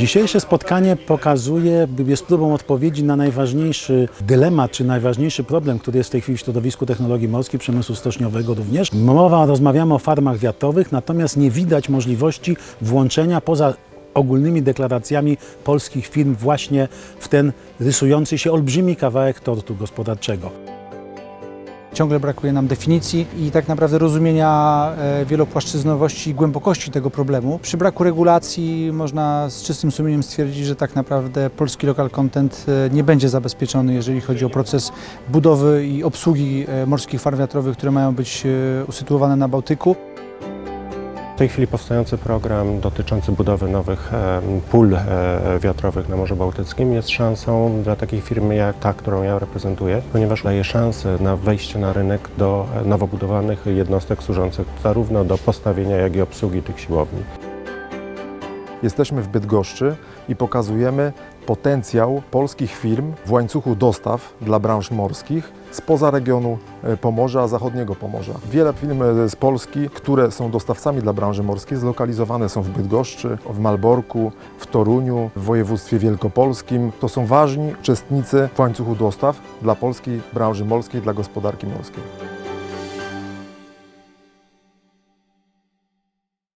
Dzisiejsze spotkanie pokazuje, jest próbą odpowiedzi na najważniejszy dylemat, czy najważniejszy problem, który jest w tej chwili w środowisku technologii morskiej, przemysłu stoczniowego również. Mowa, rozmawiamy o farmach wiatrowych, natomiast nie widać możliwości włączenia poza ogólnymi deklaracjami polskich firm właśnie w ten rysujący się olbrzymi kawałek tortu gospodarczego. Ciągle brakuje nam definicji i tak naprawdę rozumienia e, wielopłaszczyznowości i głębokości tego problemu. Przy braku regulacji można z czystym sumieniem stwierdzić, że tak naprawdę polski local content e, nie będzie zabezpieczony, jeżeli chodzi o proces budowy i obsługi e, morskich farm wiatrowych, które mają być usytuowane na Bałtyku. Tej chwili powstający program dotyczący budowy nowych pól e, wiatrowych na Morzu Bałtyckim jest szansą dla takich firm jak ta, którą ja reprezentuję, ponieważ daje szansę na wejście na rynek do e, nowo budowanych jednostek służących zarówno do postawienia, jak i obsługi tych siłowni. Jesteśmy w Bydgoszczy i pokazujemy potencjał polskich firm w łańcuchu dostaw dla branż morskich spoza regionu e, Pomorza, zachodniego Pomorza. Wiele firm e, z Polski, które są dostawcami dla branży morskiej, zlokalizowane są w Bydgoszczy, w Malborku, w Toruniu, w województwie wielkopolskim. To są ważni uczestnicy w łańcuchu dostaw dla polskiej branży morskiej, dla gospodarki morskiej.